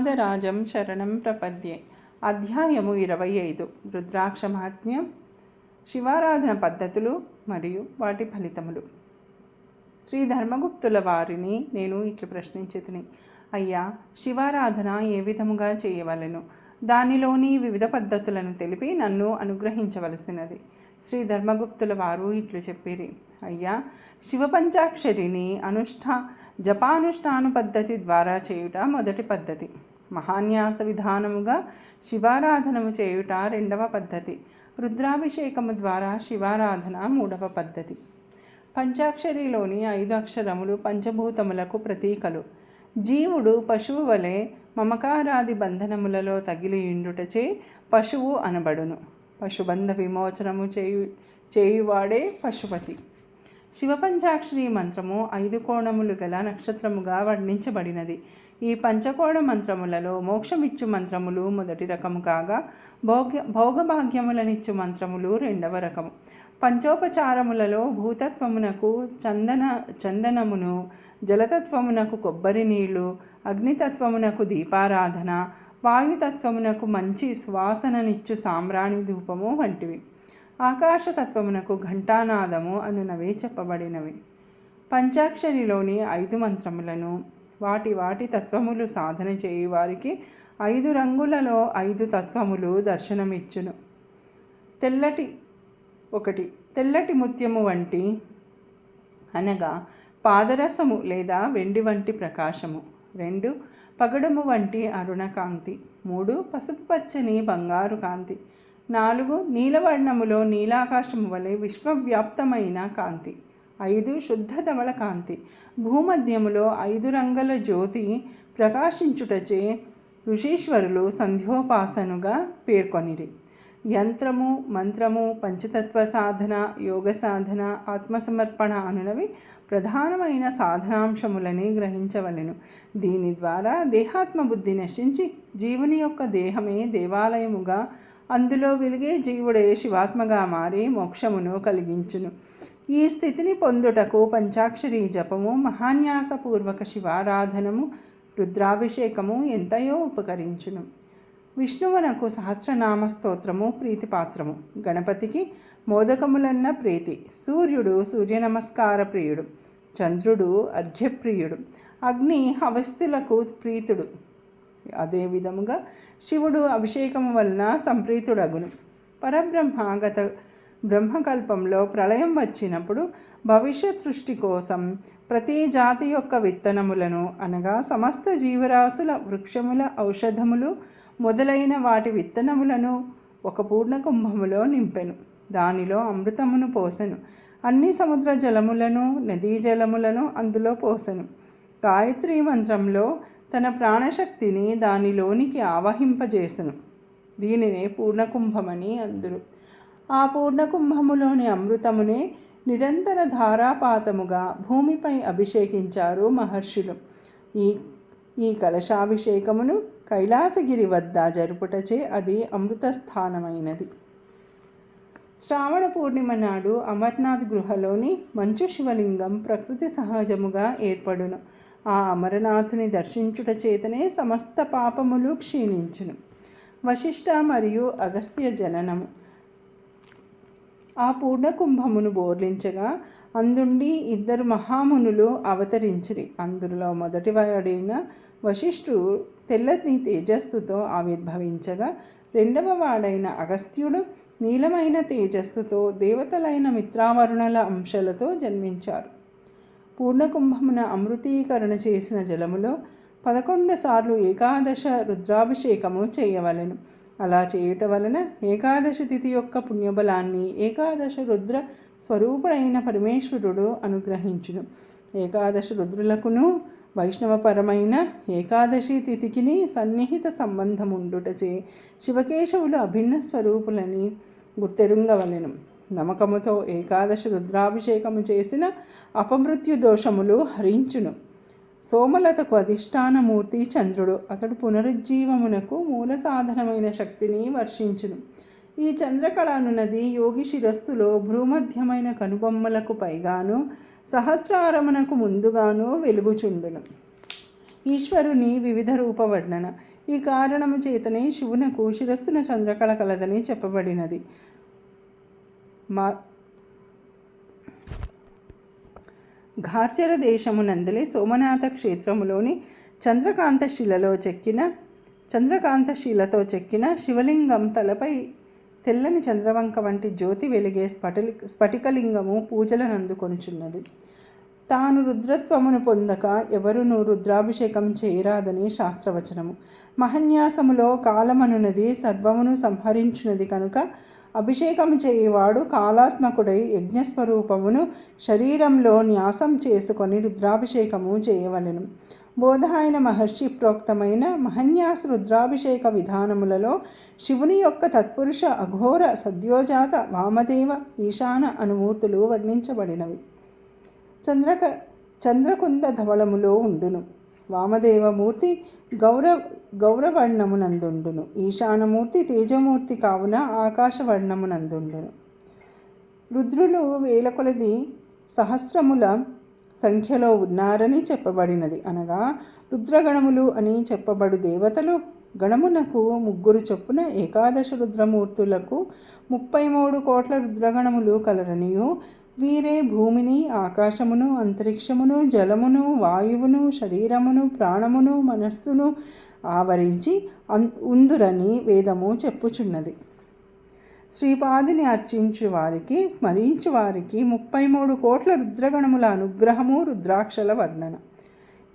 పాదరాజం శరణం ప్రపద్యే. అధ్యాయము ఇరవై ఐదు రుద్రాక్ష మహాత్మ్యం శివారాధన పద్ధతులు మరియు వాటి ఫలితములు. శ్రీ ధర్మగుప్తుల వారిని నేను ఇట్లు ప్రశ్నించుతుని. అయ్యా శివారాధన ఏ విధముగా చేయవలెను? దానిలోని వివిధ పద్ధతులను తెలిపి నన్ను అనుగ్రహించవలసినది. శ్రీ ధర్మగుప్తుల వారు ఇట్లు చెప్పిరి. అయ్యా శివపంచాక్షరిని అనుష్ఠా జపానుష్ఠాను పద్ధతి ద్వారా చేయుట మొదటి పద్ధతి. మహాన్యాస విధానముగా శివారాధనము చేయుట రెండవ పద్ధతి. రుద్రాభిషేకము ద్వారా శివారాధన మూడవ పద్ధతి. పంచాక్షరిలోని ఐదు అక్షరములు పంచభూతములకు ప్రతీకలు. జీవుడు పశువు వలె మమకారాది బంధనములలో తగిలియుండుటచే పశువు అనబడును. పశుబంధ విమోచనము చేయు చేయువాడే పశుపతి. శివపంచాక్షరి మంత్రము ఐదు కోణములు గల నక్షత్రముగా వర్ణించబడినది. ఈ పంచకోణ మంత్రములలో మోక్షమిచ్చు మంత్రములు మొదటి రకము కాగా భోగ భోగభాగ్యములనిచ్చు మంత్రములు రెండవ రకము. పంచోపచారములలో భూతత్వమునకు చందన చందనమును జలతత్వమునకు కొబ్బరి నీళ్ళు అగ్నితత్వమునకు దీపారాధన వాయుతత్వమునకు మంచి సువాసననిచ్చు సామ్రాణి ధూపము వంటివి. ఆకాశతత్వమునకు ఘంటానాదము అనునవి చెప్పబడినవి. పంచాక్షరిలోని ఐదు మంత్రములను వాటి వాటి తత్వములు సాధన చేయువారికి ఐదు రంగులలో ఐదు తత్వములు దర్శనమిచ్చును. తెల్లటి ఒకటి తెల్లటి ముత్యము వంటి అనగా పాదరసము లేదా వెండి వంటి ప్రకాశము. రెండు పగడము వంటి అరుణ కాంతి. మూడు పసుపు పచ్చని బంగారు కాంతి. నాలుగు నీలవర్ణములో నీలాకాశము వలె విశ్వవ్యాప్తమైన కాంతి. ఐదు శుద్ధ ధవళ కాంతి. భూమధ్యములో ఐదు రంగుల జ్యోతి ప్రకాశించుటచే ఋషీశ్వరులు సంధ్యోపాసనుగా పేర్కొనిరి. యంత్రము మంత్రము పంచతత్వ సాధన యోగ సాధన ఆత్మసమర్పణ అనునవి ప్రధానమైన సాధనాంశములని గ్రహించవలెను. దీని ద్వారా దేహాత్మ బుద్ధి నశించి జీవుని యొక్క దేహమే దేవాలయముగా అందులో వెలిగే జీవుడే శివాత్మగా మారి మోక్షమును కలిగించును. ఈ స్థితిని పొందుటకు పంచాక్షరి జపము మహాన్యాసపూర్వక శివారాధనము రుద్రాభిషేకము ఎంతయో ఉపకరించును. విష్ణువునకు సహస్రనామ స్తోత్రము ప్రీతిపాత్రము. గణపతికి మోదకములన్న ప్రీతి. సూర్యుడు సూర్య నమస్కార ప్రియుడు. చంద్రుడు అర్ఘ్యప్రియుడు. అగ్ని హవస్థులకు ప్రీతుడు. అదేవిధముగా శివుడు అభిషేకము వలన సంప్రీతుడగును. పరబ్రహ్మ గత బ్రహ్మకల్పంలో ప్రళయం వచ్చినప్పుడు భవిష్యత్ సృష్టి కోసం ప్రతి జాతి యొక్క విత్తనములను అనగా సమస్త జీవరాశుల వృక్షముల ఔషధములు మొదలైన వాటి విత్తనములను ఒక పూర్ణ కుంభములో నింపెను. దానిలో అమృతమును పోసెను. అన్ని సముద్ర జలములను నదీ జలములను అందులో పోసెను. గాయత్రి మంత్రంలో తన ప్రాణశక్తిని దానిలోనికి ఆవహింపజేసెను. దీనినే పూర్ణకుంభమని అందరు. ఆ పూర్ణకుంభములోని అమృతమునే నిరంతర ధారాపాతముగా భూమిపై అభిషేకించారు మహర్షులు. ఈ ఈ కలశాభిషేకమును కైలాసగిరి వద్ద జరుపుటచే అది అమృతస్థానమైనది. శ్రావణ పూర్ణిమ నాడు అమర్నాథ్ గృహలోని మంచు శివలింగం ప్రకృతి సహజముగా ఏర్పడును. ఆ అమరనాథుని దర్శించుట చేతనే సమస్త పాపములు క్షీణించును. వశిష్ఠ మరియు అగస్త్య జననము. ఆ పూర్ణకుంభమును బోర్లించగా అందుండి ఇద్దరు మహామునులు అవతరించిరి. అందులో మొదటివాడైన వశిష్ఠుడు తెల్లని తేజస్సుతో ఆవిర్భవించగా రెండవ వాడైన అగస్త్యుడు నీలమైన తేజస్సుతో దేవతలైన మిత్రావరుణల అంశాలతో జన్మించారు. పూర్ణకుంభమున అమృతీకరణ చేసిన జలములో పదకొండు సార్లు ఏకాదశ రుద్రాభిషేకము చేయవలెను. అలా చేయుట వలన ఏకాదశి తిథి యొక్క పుణ్యబలాన్ని ఏకాదశ రుద్ర స్వరూపుడైన పరమేశ్వరుడు అనుగ్రహించును. ఏకాదశ రుద్రులకును వైష్ణవపరమైన ఏకాదశి తిథికిని సన్నిహిత సంబంధం ఉండుటచే శివకేశవులు అభిన్న స్వరూపులని గుర్తెరుంగవలెను. నమ్మకముతో ఏకాదశి రుద్రాభిషేకము చేసిన అపమృత్యు దోషములు హరించును. సోమలతకు అధిష్టానమూర్తి చంద్రుడు. అతడు పునరుజ్జీవమునకు మూల సాధనమైన శక్తిని వర్షించును. ఈ చంద్రకళానున్నది యోగి శిరస్సులో భ్రూమధ్యమైన కనుబొమ్మలకు పైగాను సహస్రారమునకు ముందుగాను వెలుగుచుండును. ఈశ్వరుని వివిధ రూపవర్ణన. ఈ కారణము చేతనే శివునకు శిరస్సున చంద్రకళ కలదని చెప్పబడినది. మా ఘార్చర దేశమునందలి సోమనాథ క్షేత్రములోని చంద్రకాంత శిలలో చెక్కిన చంద్రకాంత శిలతో చెక్కిన శివలింగం తలపై తెల్లని చంద్రవంక వంటి జ్యోతి వెలిగే స్ఫటి స్ఫటికలింగము పూజలనందుకొనుచున్నది తాను రుద్రత్వమును పొందక ఎవరును రుద్రాభిషేకం చేయరాదని శాస్త్రవచనము. మహన్యాసములో కాలమనున్నది సర్వమును సంహరించున్నది కనుక అభిషేకం చేయవాడు కాలాత్మకుడై యజ్ఞస్వరూపమును శరీరంలో న్యాసం చేసుకొని రుద్రాభిషేకము చేయవలెను. బోధాయన మహర్షి ప్రోక్తమైన మహన్యాస రుద్రాభిషేక విధానములలో శివుని యొక్క తత్పురుష అఘోర సద్యోజాత వామదేవ ఈశాన అనుమూర్తులు వర్ణించబడినవి. చంద్రక చంద్రకుంద ధవళములో ఉండును. వామదేవమూర్తి గౌరవ గౌరవర్ణమునందుండును. ఈశానమూర్తి తేజమూర్తి కావున ఆకాశవర్ణమునందుండును. రుద్రులు వేల కొలది సహస్రముల సంఖ్యలో ఉన్నారని చెప్పబడినది. అనగా రుద్రగణములు అని చెప్పబడు దేవతలు గణమునకు ముగ్గురు చొప్పున ఏకాదశ రుద్రమూర్తులకు ముప్పై మూడు కోట్ల రుద్రగణములు కలరనియు వీరే భూమిని ఆకాశమును అంతరిక్షమును జలమును వాయువును శరీరమును ప్రాణమును మనస్సును ఆవరించి ఉందురని వేదము చెప్పుచున్నది. శ్రీపాదిని అర్చించు వారికి స్మరించు వారికి ముప్పై మూడు కోట్ల రుద్రగణముల అనుగ్రహము రుద్రాక్షల వర్ణన.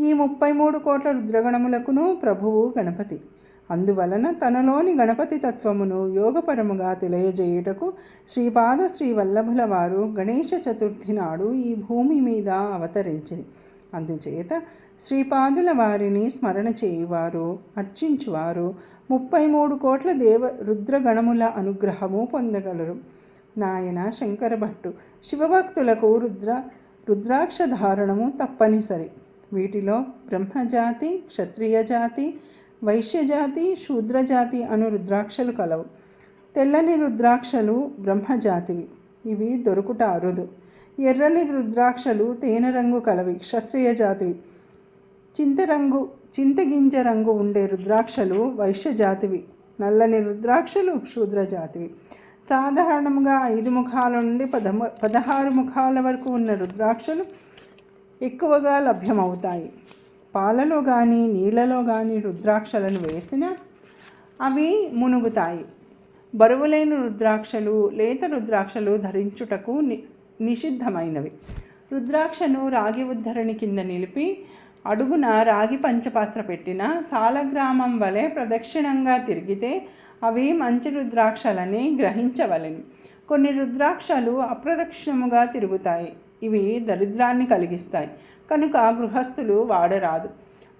ఈ ముప్పై మూడు కోట్ల రుద్రగణములకును ప్రభువు గణపతి. అందువలన తనలోని గణపతి తత్వమును యోగపరముగా తెలియజేయుటకు శ్రీపాద శ్రీ వల్లభుల వారు గణేష చతుర్థి నాడు ఈ భూమి మీద అవతరించింది అందుచేత శ్రీపాదుల వారిని స్మరణ చేయువారు అర్చించువారు ముప్పై మూడు కోట్ల దేవ రుద్రగణముల అనుగ్రహము పొందగలరు. నాయన శంకర భట్టు శివభక్తులకు రుద్ర రుద్రాక్ష ధారణము తప్పనిసరి. వీటిలో బ్రహ్మజాతి క్షత్రియ జాతి వైశ్యజాతి శూద్రజాతి అను రుద్రాక్షలు కలవు. తెల్లని రుద్రాక్షలు బ్రహ్మజాతివి. ఇవి దొరుకుట అరుదు. ఎర్రని రుద్రాక్షలు తేనె రంగు కలవి క్షత్రియ జాతివి. చింతరంగు చింతగింజ రంగు ఉండే రుద్రాక్షలు వైశ్యజాతివి. నల్లని రుద్రాక్షలు శూద్రజాతివి. సాధారణంగా ఐదు ముఖాల నుండి పదమ పదహారు ముఖాల వరకు ఉన్న రుద్రాక్షలు ఎక్కువగా లభ్యమవుతాయి. పాలలో కానీ నీళ్ళలో కానీ రుద్రాక్షలను వేసిన అవి మునుగుతాయి. బరువులైన రుద్రాక్షలు లేత రుద్రాక్షలు ధరించుటకు ని నిషిద్ధమైనవి. రుద్రాక్షను రాగి ఉద్ధరణి కింద నిలిపి అడుగున రాగి పంచపాత్ర పెట్టిన సాలగ్రామం వలె ప్రదక్షిణంగా తిరిగితే అవి మంచి రుద్రాక్షలని గ్రహించవలెను. కొన్ని రుద్రాక్షలు అప్రదక్షిణముగా తిరుగుతాయి. ఇవి దరిద్రాన్ని కలిగిస్తాయి. కనుక గృహస్థులు వాడరాదు.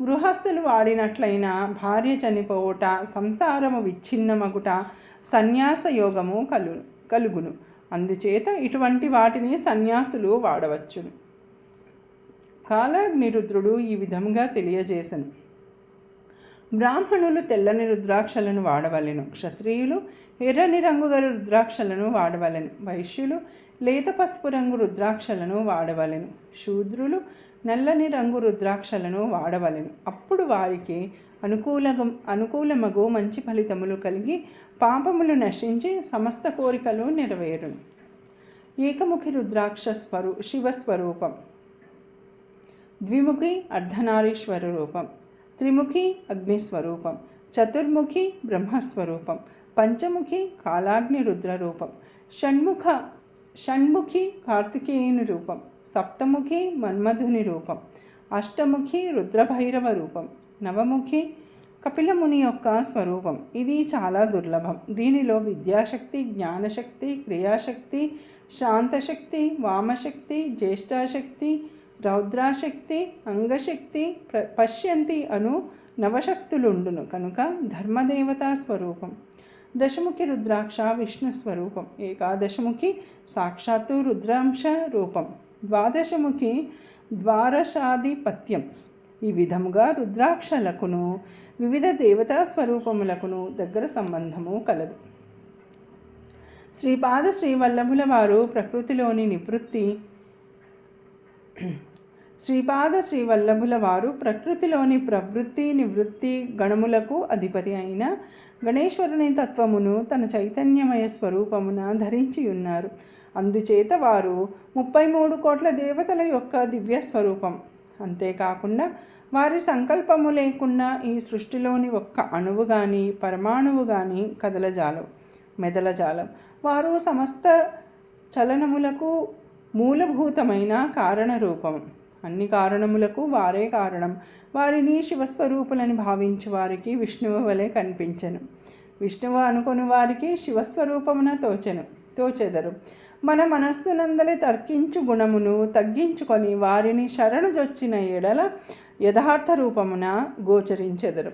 గృహస్థులు వాడినట్లయిన భార్య చనిపోవుట సంసారము విచ్ఛిన్నమగుట సన్యాస యోగము కలు కలుగును. అందుచేత ఇటువంటి వాటిని సన్యాసులు వాడవచ్చును. కాలాగ్నిరుద్రుడు ఈ విధంగా తెలియజేశను బ్రాహ్మణులు తెల్లని రుద్రాక్షలను వాడవలెను. క్షత్రియులు ఎర్రని రంగు గల రుద్రాక్షలను వాడవలెను. వైశ్యులు లేత పసుపు రంగు రుద్రాక్షలను వాడవలెను. శూద్రులు నల్లని రంగు రుద్రాక్షలను వాడవలెను. అప్పుడు వారికి అనుకూల అనుకూలమగు మంచి ఫలితములు కలిగి పాపములు నశించి సమస్త కోరికలు నెరవేరును. ఏకముఖి రుద్రాక్ష స్వరూ శివస్వరూపం. ద్విముఖి అర్ధనారీశ్వర రూపం. త్రిముఖి అగ్నిస్వరూపం. చతుర్ముఖి బ్రహ్మస్వరూపం. పంచముఖి కాలాగ్ని రుద్ర రూపం. షణ్ముఖ షణ్ముఖి కార్తికేయుని రూపం. సప్తముఖి మన్మధుని రూపం అష్టముఖి రుద్రభైరవ రూపం నవముఖి కపిలముని యొక్క స్వరూపం. ఇది చాలా దుర్లభం. దీనిలో విద్యాశక్తి జ్ఞానశక్తి క్రియాశక్తి శాంతశక్తి వామశక్తి జ్యేష్ఠాశక్తి రౌద్రాశక్తి అంగశక్తి ప్ర పశ్యంతి అను నవశక్తులుండును. కనుక ధర్మదేవతా స్వరూపం. దశముఖి రుద్రాక్ష విష్ణు స్వరూపం. ఏకాదశముఖి సాక్షాత్తు రుద్రాంశ రూపం. ద్వాదశముఖి ద్వారశాధిపత్యం. ఈ విధముగా రుద్రాక్షలకును వివిధ దేవతా స్వరూపములకును దగ్గర సంబంధము కలదు. శ్రీపాద శ్రీవల్లభుల వారు ప్రకృతిలోని నివృత్తి. శ్రీపాద శ్రీవల్లభుల వారు ప్రకృతిలోని ప్రవృత్తి నివృత్తి గణములకు అధిపతి అయిన గణేశ్వరుని తత్వమును తన చైతన్యమయ స్వరూపమున ధరించి ఉన్నారు అందుచేత వారు ముప్పై మూడు కోట్ల దేవతల యొక్క దివ్య స్వరూపం అంతేకాకుండా వారి సంకల్పము లేకుండా ఈ సృష్టిలోని ఒక్క అణువు కానీ పరమాణువు కానీ కదలజాలం మెదలజాలం వారు సమస్త చలనములకు మూలభూతమైన కారణ రూపం అన్ని కారణములకు వారే కారణం. వారిని శివస్వరూపులని భావించి వారికి విష్ణువు వలె కనిపించను. విష్ణువు అనుకుని వారికి శివస్వరూపమున తోచెను తోచెదరు. మన మనస్సునందలి తర్కించు గుణమును తగ్గించుకొని వారిని శరణు జొచ్చిన ఎడల యథార్థ రూపమున గోచరించెదరు.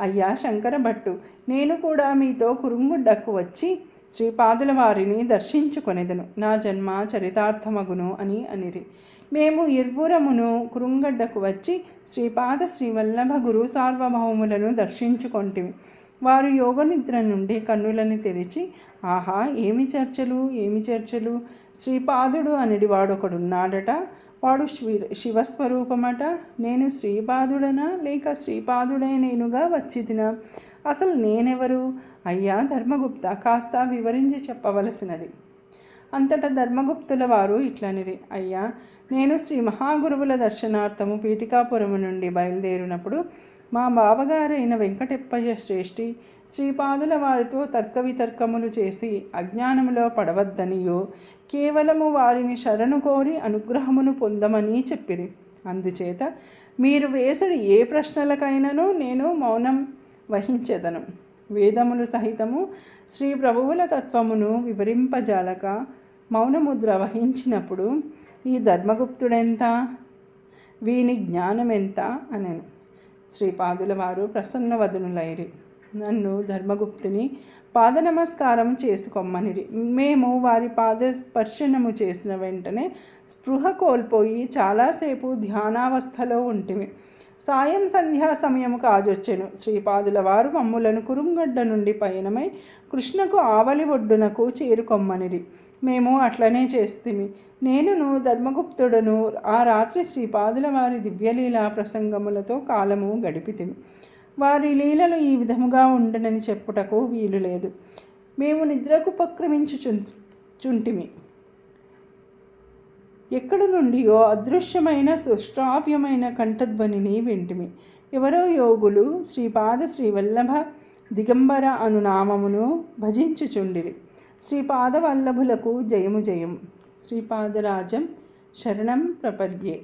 అయ్యా శంకర భట్టు నేను కూడా మీతో కురుంగుడ్డకు వచ్చి శ్రీపాదుల వారిని దర్శించుకొనెదను. నా జన్మ చరితార్థమగును అని అనిరి. మేము ఇర్బురమును కురుంగడ్డకు వచ్చి శ్రీపాద శ్రీవల్లభ గురు సార్వభౌములను దర్శించుకొంటివి వారు యోగనిద్ర నుండి కన్నులని తెరిచి ఆహా ఏమి చర్చలు ఏమి చర్చలు? శ్రీపాదుడు అనేటివాడు వాడొకడున్నాడట. వాడు శివ శివస్వరూపమట. నేను శ్రీపాదుడనా? లేక శ్రీపాదుడే నేనుగా వచ్చిదినా అసలు నేనెవరు? అయ్యా ధర్మగుప్త కాస్త వివరించి చెప్పవలసినది. అంతటా ధర్మగుప్తుల వారు ఇట్లనిరి అయ్యా నేను శ్రీ మహాగురువుల దర్శనార్థము పీఠికాపురము నుండి బయలుదేరినప్పుడు మా బావగారైన వెంకటెప్పయ్య శ్రేష్ఠి శ్రీపాదుల వారితో తర్క వితర్కములు చేసి అజ్ఞానములో పడవద్దనియో కేవలము వారిని శరణు కోరి అనుగ్రహమును పొందమని చెప్పిరి. అందుచేత మీరు వేసడి ఏ ప్రశ్నలకైనను నేను మౌనం వహించెదను. వేదములు సహితము శ్రీ ప్రభువుల తత్వమును వివరింపజాలక మౌనముద్ర వహించినప్పుడు ఈ ధర్మగుప్తుడెంత? వీని జ్ఞానం ఎంత అనెను. శ్రీపాదుల వారు ప్రసన్నవదనులైరి. నన్ను ధర్మగుప్తుని పాద నమస్కారం చేసుకోమ్మనిరి. మేము వారి పాద స్పర్శనము చేసిన వెంటనే స్పృహ కోల్పోయి చాలాసేపు ధ్యానావస్థలో ఉంటిమి. సాయం సంధ్యా సమయము కాజొచ్చెను. శ్రీపాదుల వారు మమ్ములను కురుంగడ్డ నుండి పయనమై కృష్ణకు ఆవలి ఒడ్డునకు చేరుకొమ్మనిరి. మేము అట్లనే చేస్తిమి. నేనును ధర్మగుప్తుడను ఆ రాత్రి శ్రీపాదుల వారి దివ్యలీలా ప్రసంగములతో కాలము గడిపితిమి. వారి లీలలు ఈ విధముగా ఉండనని చెప్పుటకు వీలు లేదు మేము నిద్రకు ఉపక్రమించుచు చుంటిమి. ఎక్కడ నుండియో అదృశ్యమైన సుష్టావ్యమైన కంఠధ్వనిని వింటిమి. ఎవరో యోగులు శ్రీపాద శ్రీవల్లభ దిగంబర అను నామమును భజించుచుండిరి. శ్రీపాద వల్లభులకు జయము. జయం శ్రీపాదరాజం శరణం ప్రపద్యే.